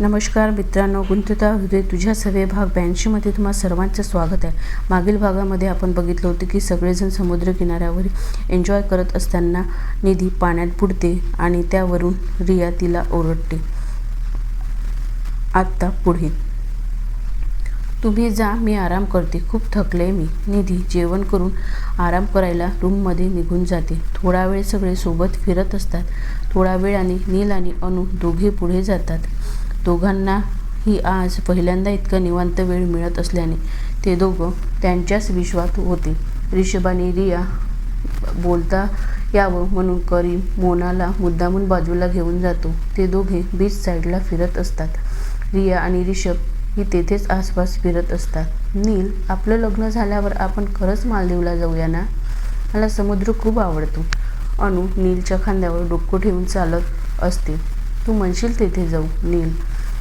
नमस्कार मित्रांनो गुंतता हृदय तुझ्या सवे भाग ब्याऐंशीमध्ये तुम्हा सर्वांचं स्वागत आहे. मागील भागामध्ये आपण बघितलं होतं की सगळेजण समुद्रकिनाऱ्यावर एन्जॉय करत असताना निधी पाण्यात बुडते आणि त्यावरून रिया तिला ओरडते. आत्ता पुढे. तुम्ही जा मी आराम करते. खूप थकले मी. निधी जेवण करून आराम करायला रूममध्ये निघून जाते. थोडा वेळ सगळे सोबत फिरत असतात. थोडा वेळाने नील आणि अनु दोघे पुढे जातात. दोघांनाही आज पहिल्यांदा इतका निवांत वेळ मिळत असल्याने ते दोघं त्यांच्याच विश्वात होते. रिषभ आणि रिया बोलता यावं म्हणून करीम मोनाला मुद्दामून बाजूला घेऊन जातो. ते दोघे बीच साईडला फिरत असतात. रिया आणि रिषभ ही तेथेच आसपास फिरत असतात. नील आपलं लग्न झाल्यावर आपण खरंच मालदीवला जाऊया ना? मला समुद्र खूप आवडतो. अनु नीलच्या खांद्यावर डोकं ठेवून चालत असते. तू म्हणशील तेथे जाऊ? नील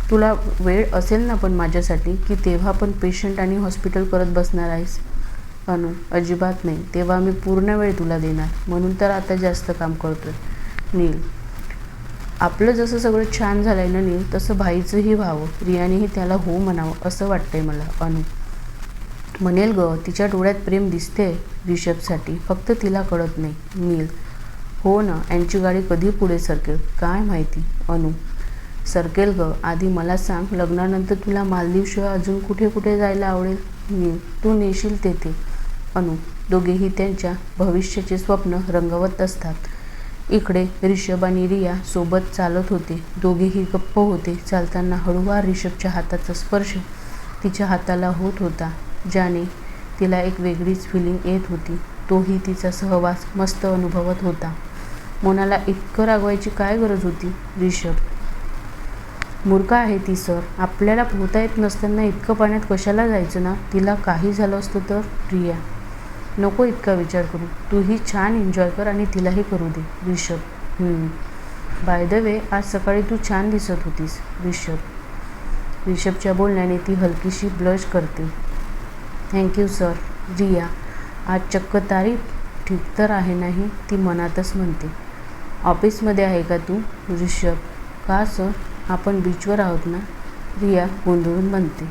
तुला वेळ असेल ना पण माझ्यासाठी की तेव्हा पण पेशंट आणि हॉस्पिटल करत बसणार आहेस? अनु अजिबात नाही. तेव्हा मी पूर्ण वेळ तुला देणार. म्हणून तर आता जास्त काम करतो आहे नील. आपलं जसं सगळं छान झालं आहे ना नील तसं भाईचंही व्हावं. रियानेही त्याला हो म्हणावं असं वाटतंय मला. अनु. म्हणेल ग तिच्या डोळ्यात प्रेम दिसते रिषभसाठी. फक्त तिला कळत नाही. नील. हो ना यांची गाडी कधी पुढे सरकेल? काय माहिती? अनु. सरकेल ग. आधी मला सांग लग्नानंतर तुला मालदीवशिवाय अजून कुठे कुठे जायला आवडेल? तू नेशील तेथे. अनु दोघेही त्यांच्या भविष्याचे स्वप्न रंगवत असतात. इकडे रिषभ आणि रिया सोबत चालत होते. दोघेही गप्प होते. चालताना हळूवार रिषभच्या हाताचा स्पर्श तिच्या हाताला होत होता ज्याने तिला एक वेगळीच फिलिंग येत होती. तोही तिचा सहवास मस्त अनुभवत होता. मोनाला इतकं रागवायची काय गरज होती? रिषभ मूर्ख आहे ती सर. आपल्याला पोहता येत नसताना इतकं पाण्यात कशाला जायचं ना? तिला काही झालं असतं तर रिया नको इतका विचार करू. तूही छान एन्जॉय कर आणि तिलाही करू दे रिषभ बाय द वे आज सकाळी तू छान दिसत होतीस रिषभ रिषभच्या बोलण्याने ती हलकीशी ब्लश करते. थँक्यू सर रिया आज चक्क तारीफ ठीक तर आहे नाही ती मनातच म्हणते. ऑफिसमध्ये आहे का तू ऋषभ? का सर आपण बीचवर आहोत ना रिया गोंधळून म्हणते.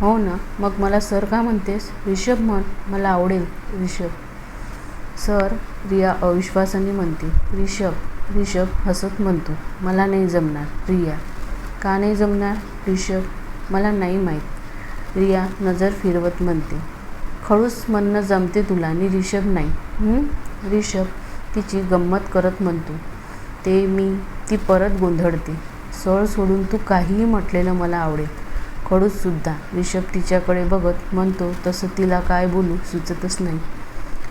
हो ना मग मला सर का म्हणतेस? रिषभ म्हण मला आवडेल रिषभ सर रिया अविश्वासाने म्हणते. रिषभ रिषभ हसत म्हणतो. मला नाही जमणार रिया. का नाही जमणार रिषभ मला नाही माहीत. रिया नजर फिरवत म्हणते. खडूस म्हणणं जमते तुला आणि रिषभ नाही. रिषभ तिची गंमत करत म्हणतो. ते मी ती परत गोंधळते. सळ सोडून तू काहीही म्हटलेलं मला आवडेल. खडूससुद्धा ऋषभ तिच्याकडे बघत म्हणतो तसं तिला काय बोलू सुचतच नाही.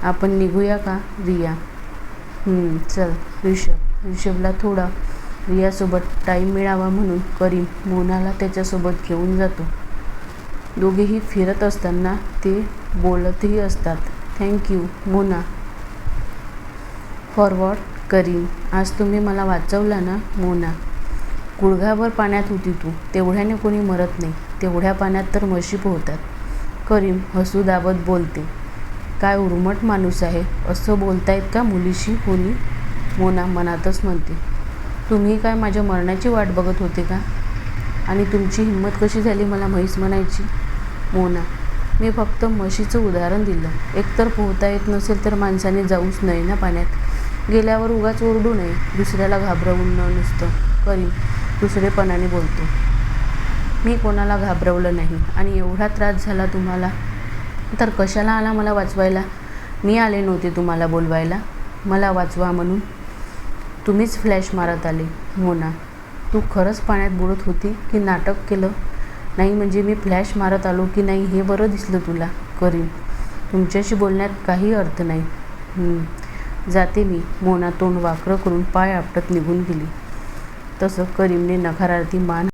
आपण निघूया का रिया? चल ऋषभ ऋषभला थोडा रियासोबत टाईम मिळावा म्हणून करीम मोनाला त्याच्यासोबत घेऊन जातो. दोघेही फिरत असताना ते बोलतही असतात. थँक्यू मोना. फॉरवर्ड करीम आज तुम्ही मला वाचवला ना मोना? गुडघाभर पाण्यात होती तू. तेवढ्याने कोणी मरत नाही. तेवढ्या पाण्यात तर म्हशी पोहतात. करीम हसू दाबत बोलते. काय उर्मट माणूस आहे. असं बोलतायत का मुलीशी कोणी? मोना मनातच म्हणते. तुम्ही काय माझ्या मरणाची वाट बघत होते का? आणि तुमची हिंमत कशी झाली मला म्हैस म्हणायची? मोना. मी फक्त म्हशीचं उदाहरण दिलं. एकतर पोहता येत नसेल तर माणसाने जाऊच नये ना पाण्यात. गेल्यावर उगाच ओरडू नये. दुसऱ्याला घाबरवून न नुसतं. करीम दुसरेपणाने बोलतो. मी कोणाला घाबरवलं नाही आणि एवढा त्रास झाला तुम्हाला? तर कशाला आला मला वाचवायला? मी आले नव्हते तुम्हाला बोलवायला. मला वाचवा म्हणून. तुम्हीच फ्लॅश मारत आले. मोना तू खरंच पाण्यात बुडत होती की नाटक केलं? नाही म्हणजे मी फ्लॅश मारत आलो की नाही हे बरं दिसलं तुला? करीन. तुमच्याशी बोलण्यात काही अर्थ नाही. जाते मी. मोना तोंड वाकरं करून पाय आपटत निघून गेली. तसं करीमने नकारार्थी मान